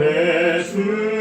내 주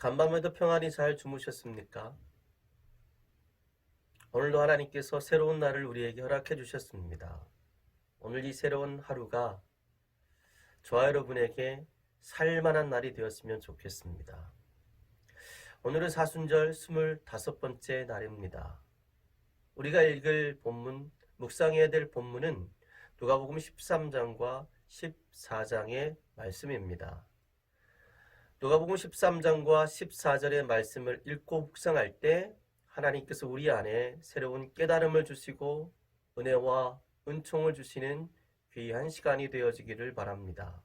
간밤에도 평안히 잘 주무셨습니까? 오늘도 하나님께서 새로운 날을 우리에게 허락해 주셨습니다. 오늘 이 새로운 하루가 저와 여러분에게 살만한 날이 되었으면 좋겠습니다. 오늘은 사순절 25번째 날입니다. 우리가 읽을 본문, 묵상해야 될 본문은 누가복음 13장과 14장의 말씀입니다. 누가복음 13장과 14절의 말씀을 읽고 묵상할 때 하나님께서 우리 안에 새로운 깨달음을 주시고 은혜와 은총을 주시는 귀한 시간이 되어지기를 바랍니다.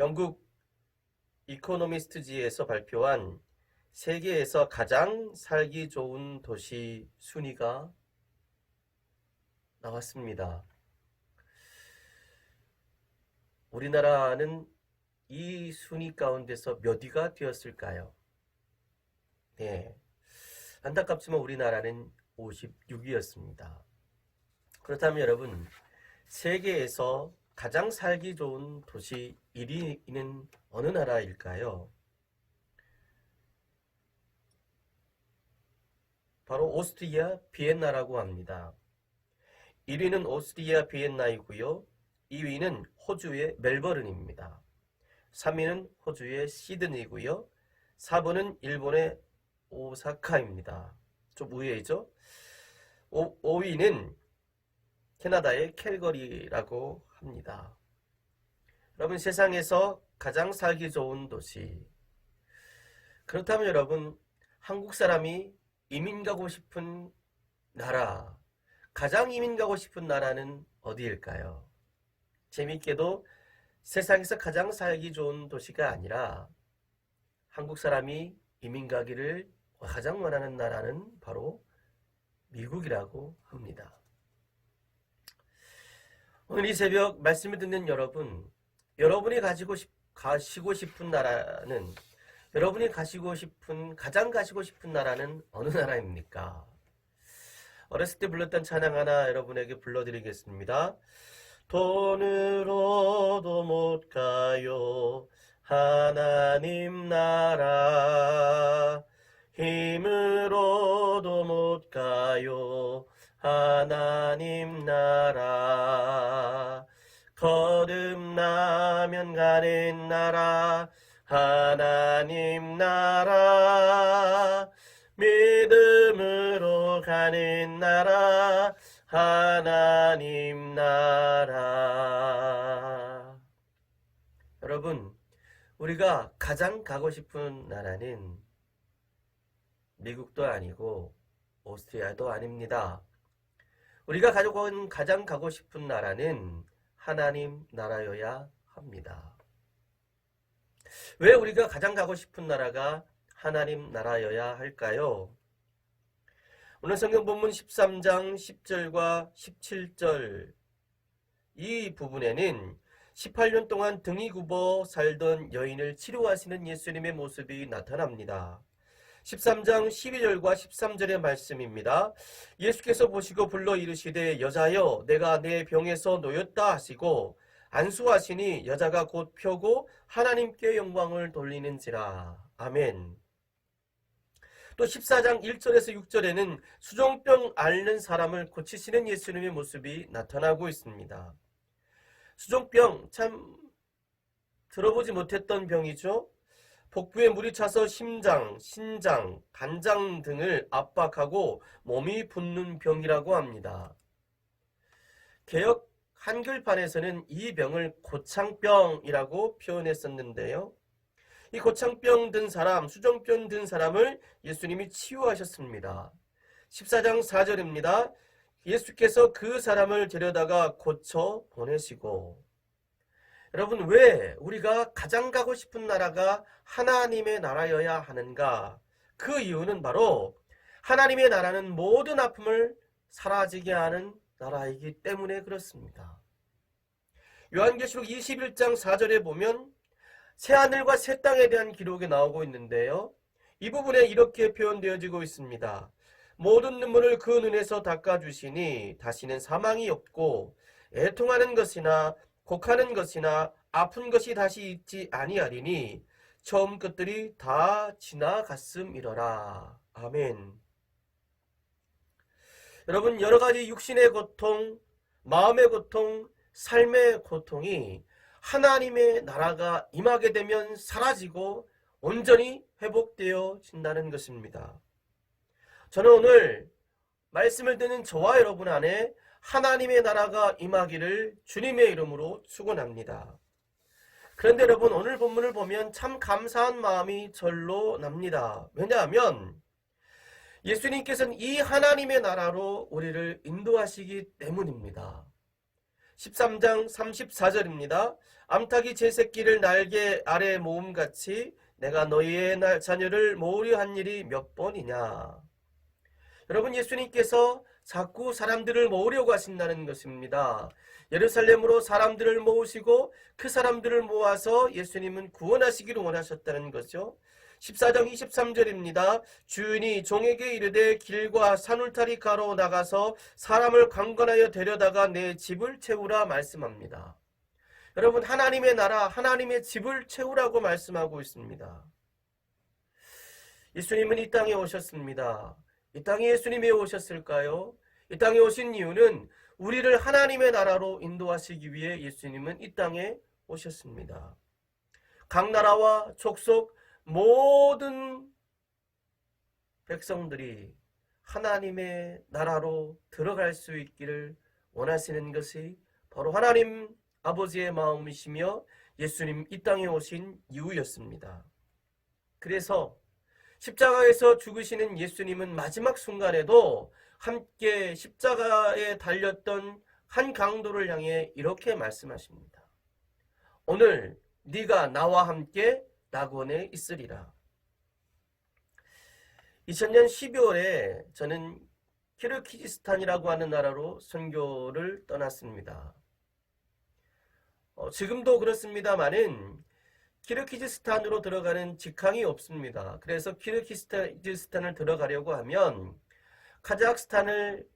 영국 이코노미스트지에서 발표한 세계에서 가장 살기 좋은 도시 순위가 나왔습니다. 우리나라는 이 순위 가운데서 몇 위가 되었을까요? 네. 안타깝지만 우리나라는 56위였습니다. 그렇다면 여러분, 세계에서 가장 살기 좋은 도시 1위는 어느 나라일까요? 바로 오스트리아 비엔나라고 합니다. 1위는 오스트리아 비엔나이고요. 2위는 호주의 멜버른입니다. 3위는 호주의 시드니고요. 4번은 일본의 오사카입니다. 좀 의외죠? 5, 위는 캐나다의 캘거리라고 합니다. 여러분 세상에서 가장 살기 좋은 도시. 그렇다면 여러분 한국 사람이 이민 가고 싶은 나라, 가장 이민 가고 싶은 나라는 어디일까요? 재미있게도 세상에서 가장 살기 좋은 도시가 아니라 한국 사람이 이민 가기를 가장 원하는 나라는 바로 미국이라고 합니다. 오늘 이 새벽 말씀을 듣는 여러분, 여러분이 가지고 싶, 가시고 싶은 나라는 여러분이 가시고 싶은 가장 가시고 싶은 나라는 어느 나라입니까? 어렸을 때 불렀던 찬양 하나 여러분에게 불러드리겠습니다. 돈으로도 못 가요. 하나님 나라. 힘으로도 못 가요. 하나님 나라. 거듭나면 가는 나라. 하나님 나라. 믿음으로 가는 나라 하나님 나라 여러분 우리가 가장 가고 싶은 나라는 미국도 아니고 오스트리아도 아닙니다. 우리가 가지고 온 가장 가고 싶은 나라는 하나님 나라여야 합니다. 왜 우리가 가장 가고 싶은 나라가 하나님 나라여야 할까요? 오늘 성경 본문 13장 10절과 17절 이 부분에는 18년 동안 등이 굽어 살던 여인을 치료하시는 예수님의 모습이 나타납니다. 13장 12절과 13절의 말씀입니다. 예수께서 보시고 불러 이르시되 여자여 내가 내 병에서 놓였다 하시고 안수하시니 여자가 곧 펴고 하나님께 영광을 돌리는지라. 아멘. 또 14장 1절에서 6절에는 수종병 앓는 사람을 고치시는 예수님의 모습이 나타나고 있습니다. 수종병 참 들어보지 못했던 병이죠. 복부에 물이 차서 심장, 신장, 간장 등을 압박하고 몸이 붓는 병이라고 합니다. 개혁 한글판에서는 이 병을 고창병이라고 표현했었는데요. 이 고창병 든 사람, 수정병 든 사람을 예수님이 치유하셨습니다. 14장 4절입니다. 예수께서 그 사람을 데려다가 고쳐 보내시고 여러분 왜 우리가 가장 가고 싶은 나라가 하나님의 나라여야 하는가? 그 이유는 바로 하나님의 나라는 모든 아픔을 사라지게 하는 나라이기 때문에 그렇습니다. 요한계시록 21장 4절에 보면 새 하늘과 새 땅에 대한 기록이 나오고 있는데요. 이 부분에 이렇게 표현되어지고 있습니다. 모든 눈물을 그 눈에서 닦아주시니 다시는 사망이 없고 애통하는 것이나 곡하는 것이나 아픈 것이 다시 있지 아니하리니 처음 것들이 다 지나갔음이러라. 아멘. 여러분 여러 가지 육신의 고통, 마음의 고통, 삶의 고통이 하나님의 나라가 임하게 되면 사라지고 온전히 회복되어진다는 것입니다. 저는 오늘 말씀을 듣는 저와 여러분 안에 하나님의 나라가 임하기를 주님의 이름으로 축원합니다. 그런데 여러분 오늘 본문을 보면 참 감사한 마음이 절로 납니다. 왜냐하면 예수님께서는 이 하나님의 나라로 우리를 인도하시기 때문입니다. 13장 34절입니다. 암탉이 제 새끼를 날개 아래 모음같이 내가 너희의 날 자녀를 모으려 한 일이 몇 번이냐. 여러분 예수님께서 자꾸 사람들을 모으려고 하신다는 것입니다. 예루살렘으로 사람들을 모으시고 그 사람들을 모아서 예수님은 구원하시기를 원하셨다는 거죠. 14장 23절입니다. 주인이 종에게 이르되 길과 산울타리 가로 나가서 사람을 강건하여 데려다가 내 집을 채우라 말씀합니다. 여러분 하나님의 나라 하나님의 집을 채우라고 말씀하고 있습니다. 예수님은 이 땅에 오셨습니다. 이 땅에 예수님이 오셨을까요? 이 땅에 오신 이유는 우리를 하나님의 나라로 인도하시기 위해 예수님은 이 땅에 오셨습니다. 각 나라와 족속 모든 백성들이 하나님의 나라로 들어갈 수 있기를 원하시는 것이 바로 하나님 아버지의 마음이시며 예수님 이 땅에 오신 이유였습니다. 그래서 십자가에서 죽으시는 예수님은 마지막 순간에도 함께 십자가에 달렸던 한 강도를 향해 이렇게 말씀하십니다. 오늘 네가 나와 함께 낙원에 있으리라. 2000년 12월에 저는 키르키지스탄이라고 하는 나라로 선교를 떠났습니다. 어, 지금도 그렇습니다만은 키르키지스탄으로 들어가는 직항이 없습니다. 그래서 키르키지스탄을 들어가려고 하면 카자흐스탄을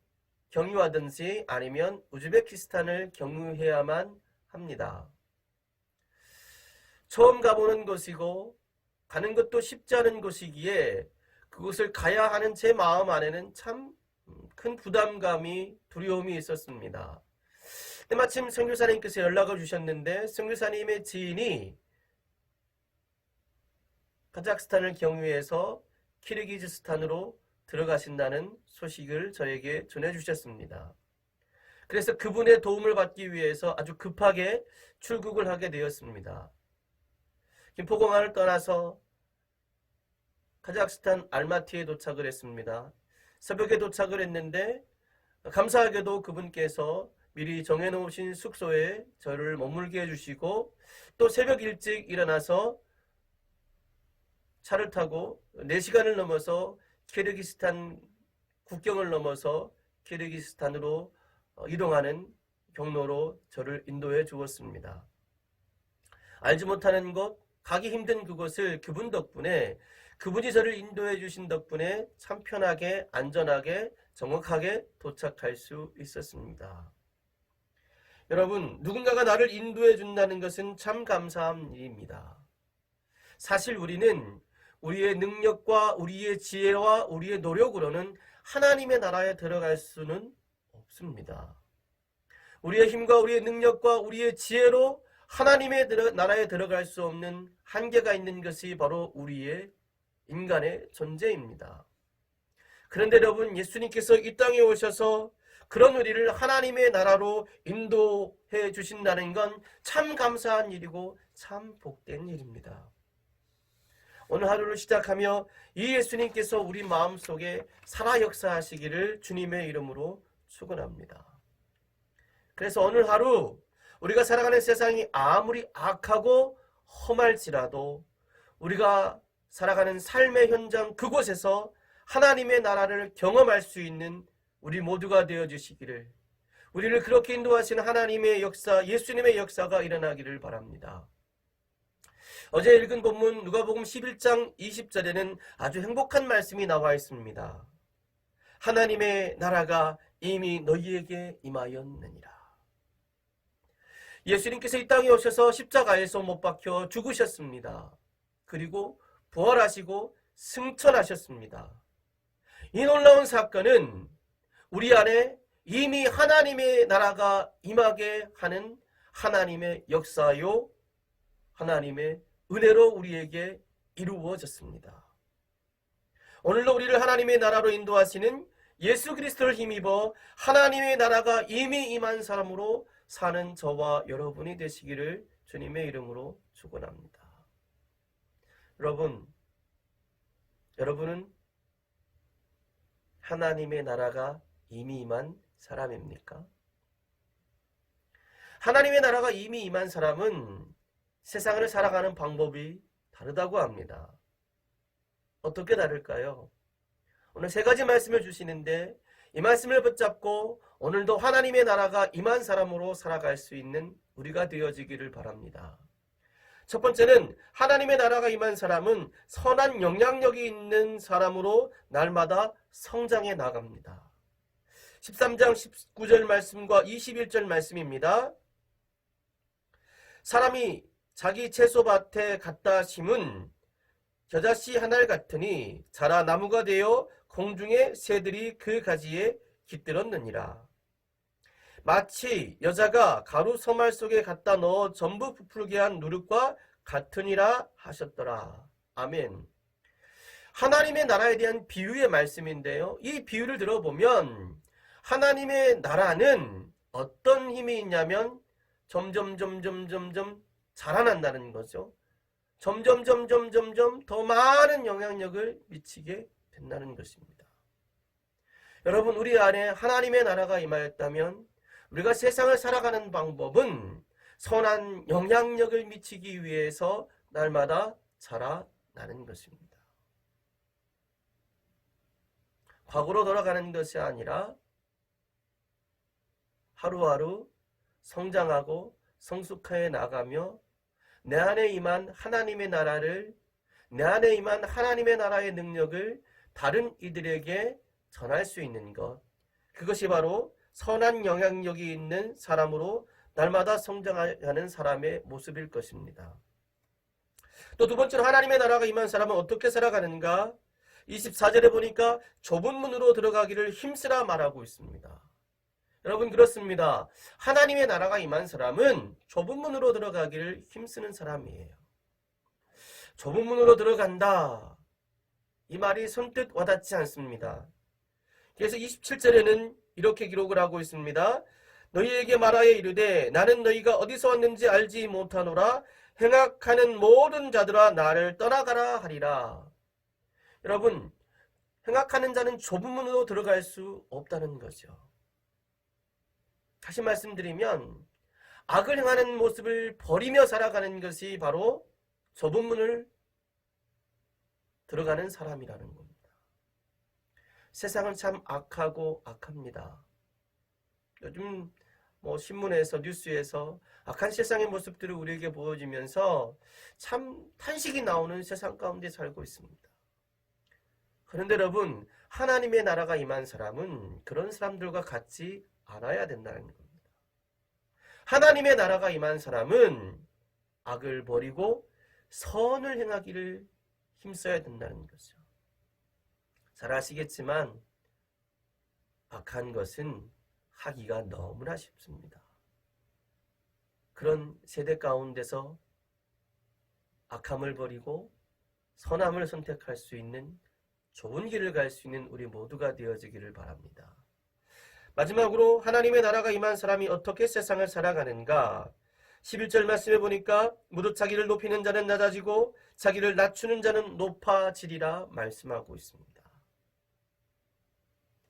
경유하든지 아니면 우즈베키스탄을 경유해야만 합니다. 처음 가보는 곳이고 가는 것도 쉽지 않은 곳이기에 그곳을 가야 하는 제 마음 안에는 참 큰 부담감이 두려움이 있었습니다. 근데 마침 성교사님께서 연락을 주셨는데 성교사님의 지인이 카자흐스탄을 경유해서 키르기즈스탄으로 들어가신다는 소식을 저에게 전해주셨습니다. 그래서 그분의 도움을 받기 위해서 아주 급하게 출국을 하게 되었습니다. 김포공항을 떠나서 카자흐스탄 알마티에 도착을 했습니다. 새벽에 도착을 했는데 감사하게도 그분께서 미리 정해놓으신 숙소에 저를 머물게 해주시고 또 새벽 일찍 일어나서 차를 타고 4시간을 넘어서 키르기스탄 국경을 넘어서 키르기스탄으로 어, 이동하는 경로로 저를 인도해 주었습니다. 알지 못하는 곳, 가기 힘든 그곳을 그분 덕분에 그분이 저를 인도해 주신 덕분에 참 편하게, 안전하게, 정확하게 도착할 수 있었습니다. 여러분, 누군가가 나를 인도해 준다는 것은 참 감사한 일입니다. 사실 우리는 우리의 능력과 우리의 지혜와 우리의 노력으로는 하나님의 나라에 들어갈 수는 없습니다. 우리의 힘과 우리의 능력과 우리의 지혜로 하나님의 나라에 들어갈 수 없는 한계가 있는 것이 바로 우리의 인간의 존재입니다. 그런데 여러분, 예수님께서 이 땅에 오셔서 그런 우리를 하나님의 나라로 인도해 주신다는 건 참 감사한 일이고 참 복된 일입니다. 오늘 하루를 시작하며 이 예수님께서 우리 마음속에 살아 역사하시기를 주님의 이름으로 축원합니다. 그래서 오늘 하루 우리가 살아가는 세상이 아무리 악하고 험할지라도 우리가 살아가는 삶의 현장 그곳에서 하나님의 나라를 경험할 수 있는 우리 모두가 되어 주시기를 우리를 그렇게 인도하시는 하나님의 역사, 예수님의 역사가 일어나기를 바랍니다. 어제 읽은 본문 누가복음 11장 20절에는 아주 행복한 말씀이 나와 있습니다. 하나님의 나라가 이미 너희에게 임하였느니라. 예수님께서 이 땅에 오셔서 십자가에서 못 박혀 죽으셨습니다. 그리고 부활하시고 승천하셨습니다. 이 놀라운 사건은 우리 안에 이미 하나님의 나라가 임하게 하는 하나님의 역사요, 하나님의 은혜로 우리에게 이루어졌습니다. 오늘도 우리를 하나님의 나라로 인도하시는 예수 그리스도를 힘입어 하나님의 나라가 이미 임한 사람으로 사는 저와 여러분이 되시기를 주님의 이름으로 축원합니다. 여러분, 여러분은 하나님의 나라가 이미 임한 사람입니까? 하나님의 나라가 이미 임한 사람은 세상을 살아가는 방법이 다르다고 합니다. 어떻게 다를까요? 오늘 세 가지 말씀을 주시는데 이 말씀을 붙잡고 오늘도 하나님의 나라가 임한 사람으로 살아갈 수 있는 우리가 되어지기를 바랍니다. 첫 번째는 하나님의 나라가 임한 사람은 선한 영향력이 있는 사람으로 날마다 성장해 나갑니다. 13장 19절 말씀과 21절 말씀입니다. 사람이 자기 채소밭에 갖다 심은 겨자씨 한알 같으니 자라 나무가 되어 공중의 새들이 그 가지에 깃들었느니라. 마치 여자가 가루 서말 속에 갖다 넣어 전부 부풀게 한 누룩과 같으니라 하셨더라. 아멘. 하나님의 나라에 대한 비유의 말씀인데요. 이 비유를 들어보면 하나님의 나라는 어떤 힘이 있냐면 점점 점점 점점 자라난다는 거죠. 점점 점점 점점 더 많은 영향력을 미치게 된다는 것입니다. 여러분 우리 안에 하나님의 나라가 임하였다면 우리가 세상을 살아가는 방법은 선한 영향력을 미치기 위해서 날마다 자라나는 것입니다. 과거로 돌아가는 것이 아니라 하루하루 성장하고 성숙해 나가며 내 안에 임한 하나님의 나라를 내 안에 임한 하나님의 나라의 능력을 다른 이들에게 전할 수 있는 것 그것이 바로 선한 영향력이 있는 사람으로 날마다 성장하는 사람의 모습일 것입니다. 또 두 번째로 하나님의 나라가 임한 사람은 어떻게 살아가는가? 24절에 보니까 좁은 문으로 들어가기를 힘쓰라 말하고 있습니다. 여러분 그렇습니다. 하나님의 나라가 임한 사람은 좁은 문으로 들어가기를 힘쓰는 사람이에요. 좁은 문으로 들어간다. 이 말이 선뜻 와닿지 않습니다. 그래서 27절에는 이렇게 기록을 하고 있습니다. 너희에게 말하여 이르되 나는 너희가 어디서 왔는지 알지 못하노라 행악하는 모든 자들아 나를 떠나가라 하리라. 여러분 행악하는 자는 좁은 문으로 들어갈 수 없다는 거죠. 다시 말씀드리면 악을 행하는 모습을 버리며 살아가는 것이 바로 좁은 문을 들어가는 사람이라는 겁니다. 세상은 참 악하고 악합니다. 요즘 뭐 신문에서 뉴스에서 악한 세상의 모습들을 우리에게 보여주면서 참 탄식이 나오는 세상 가운데 살고 있습니다. 그런데 여러분 하나님의 나라가 임한 사람은 그런 사람들과 같지 않아야 된다는 겁니다. 하나님의 나라가 임한 사람은 악을 버리고 선을 행하기를 힘써야 된다는 거죠. 잘 아시겠지만 악한 것은 하기가 너무나 쉽습니다. 그런 세대 가운데서 악함을 버리고 선함을 선택할 수 있는 좋은 길을 갈 수 있는 우리 모두가 되어지기를 바랍니다. 마지막으로 하나님의 나라가 임한 사람이 어떻게 세상을 살아가는가? 11절 말씀해 보니까 무릇 자기를 높이는 자는 낮아지고 자기를 낮추는 자는 높아지리라 말씀하고 있습니다.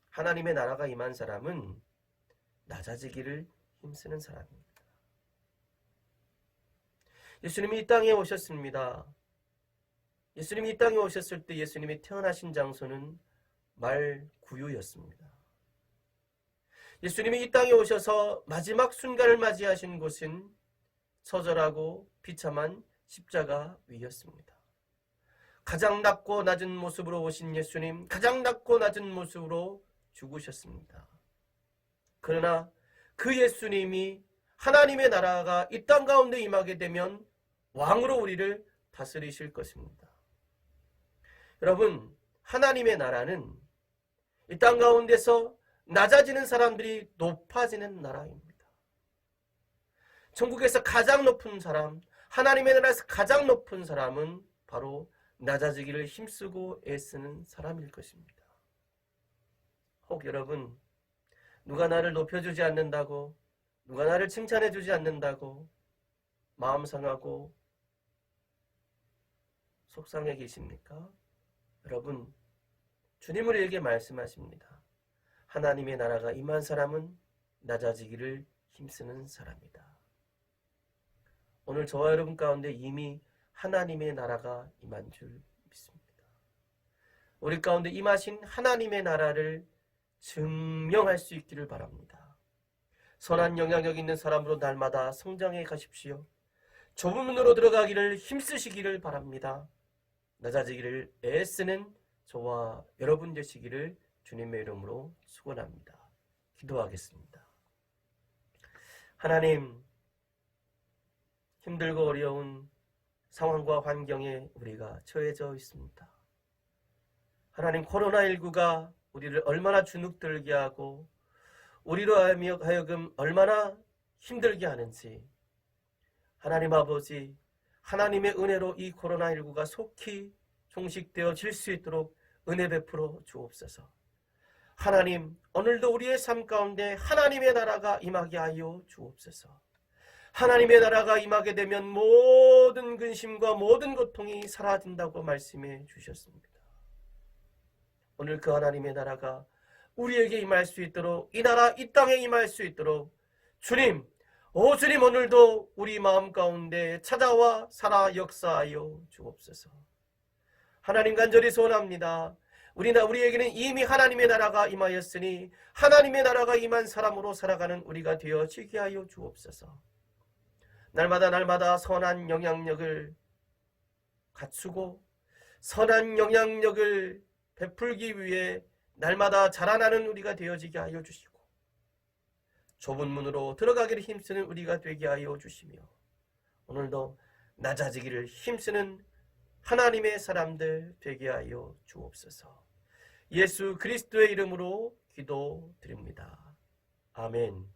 하나님의 나라가 임한 사람은 낮아지기를 힘쓰는 사람입니다. 예수님이 이 땅에 오셨습니다. 예수님이 이 땅에 오셨을 때 예수님이 태어나신 장소는 말구유였습니다. 예수님이 이 땅에 오셔서 마지막 순간을 맞이하신 곳은 처절하고 비참한 십자가 위였습니다. 가장 낮고 낮은 모습으로 오신 예수님, 가장 낮고 낮은 모습으로 죽으셨습니다. 그러나 그 예수님이 하나님의 나라가 이 땅 가운데 임하게 되면 왕으로 우리를 다스리실 것입니다. 여러분, 하나님의 나라는 이 땅 가운데서 낮아지는 사람들이 높아지는 나라입니다. 천국에서 가장 높은 사람, 하나님의 나라에서 가장 높은 사람은 바로 낮아지기를 힘쓰고 애쓰는 사람일 것입니다. 혹 여러분, 누가 나를 높여주지 않는다고, 누가 나를 칭찬해주지 않는다고, 마음 상하고, 속상해 계십니까? 여러분, 주님 우리에게 말씀하십니다. 하나님의 나라가 임한 사람은 낮아지기를 힘쓰는 사람이다. 오늘 저와 여러분 가운데 이미 하나님의 나라가 임한 줄 믿습니다. 우리 가운데 임하신 하나님의 나라를 증명할 수 있기를 바랍니다. 선한 영향력 있는 사람으로 날마다 성장해 가십시오. 좁은 문으로 들어가기를 힘쓰시기를 바랍니다. 낮아지기를 애쓰는 저와 여러분 되시기를 주님의 이름으로 축원합니다. 기도하겠습니다. 하나님 힘들고 어려운 상황과 환경에 우리가 처해져 있습니다. 하나님 코로나19가 우리를 얼마나 주눅들게 하고 우리로 하여금 얼마나 힘들게 하는지 하나님 아버지 하나님의 은혜로 이 코로나19가 속히 종식되어질 수 있도록 은혜 베풀어 주옵소서. 하나님, 오늘도 우리의 삶 가운데 하나님의 나라가 임하게 하여 주옵소서. 하나님의 나라가 임하게 되면 모든 근심과 모든 고통이 사라진다고 말씀해 주셨습니다. 오늘 그 하나님의 나라가 우리에게 임할 수 있도록 이 나라 이 땅에 임할 수 있도록 주님, 오 주님 오늘도 우리 마음 가운데 찾아와 살아 역사하여 주옵소서. 하나님 간절히 소원합니다. 우리나 우리에게는 이미 하나님의 나라가 임하였으니 하나님의 나라가 임한 사람으로 살아가는 우리가 되어지게 하여 주옵소서. 날마다 날마다 선한 영향력을 갖추고 선한 영향력을 베풀기 위해 날마다 자라나는 우리가 되어지게 하여 주시고 좁은 문으로 들어가기를 힘쓰는 우리가 되게 하여 주시며 오늘도 낮아지기를 힘쓰는 하나님의 사람들 되게 하여 주옵소서. 예수 그리스도의 이름으로 기도드립니다. 아멘.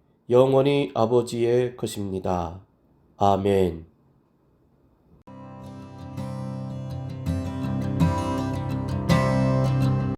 영원히 아버지의 것입니다. 아멘.